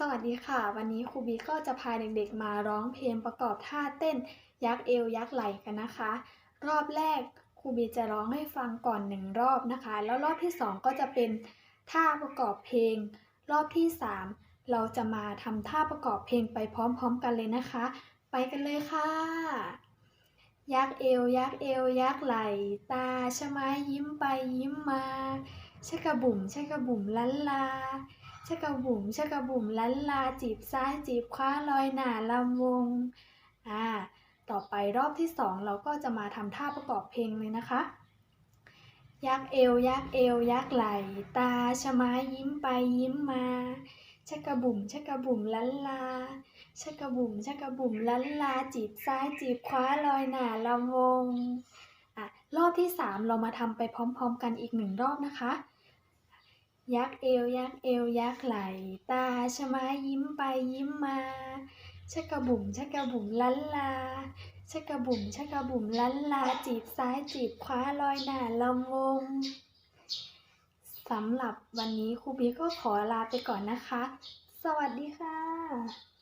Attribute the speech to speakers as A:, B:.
A: สวัสดีค่ะ วันนี้ครูบีก็จะพาเด็กๆมาร้องเพลงประกอบท่าเต้นยักษ์เอวยักษ์ไหล่กันนะคะ รอบแรกครูบีจะร้องให้ฟังก่อนหนึ่งรอบนะคะ แล้วรอบที่สองก็จะเป็นท่าประกอบเพลง รอบที่สามเราจะมาทำท่าประกอบเพลงไปพร้อมๆกันเลยนะคะ ไปกันเลยค่ะ ยักษ์เอว ยักษ์เอว ยักษ์ไหล่ตาชะไม้ยิ้มไปยิ้มมาชักระบุ๋มชักระบุ๋มลันลา ชักกระบุ๋มชักกระบุ๋มลันลาจีบซ้ายจีบขวาลอยหน้าลำวงอ่าต่อไปรอบที่สองเราก็จะมาทำท่าประกอบเพลงเลยนะคะ ยักเอว ยักเอว ยักไหล ตาชะม้ยิ้มไปยิ้มมาชักกระบุ๋มชักกระบุ๋มลันลาชักกระบุ๋มชักกระบุ๋มลันลาจีบซ้ายจีบขวาลอยหน้าลำวงอะรอบที่สามเรามาทำไปพร้อม ๆ กันอีกหนึ่งรอบนะคะ ยักเอวยักเอวยักไหล ตาชะม้ยิ้มไปยิ้มมาชักกระบุ่มชักกระบุ่มลันลาชักกระบุ่มชักกระบุ่มลันลาจีบซ้ายจีบขวาลอยหน้าลำวงสำหรับวันนี้ครูบีก็ขอลาไปก่อนนะคะ สวัสดีค่ะ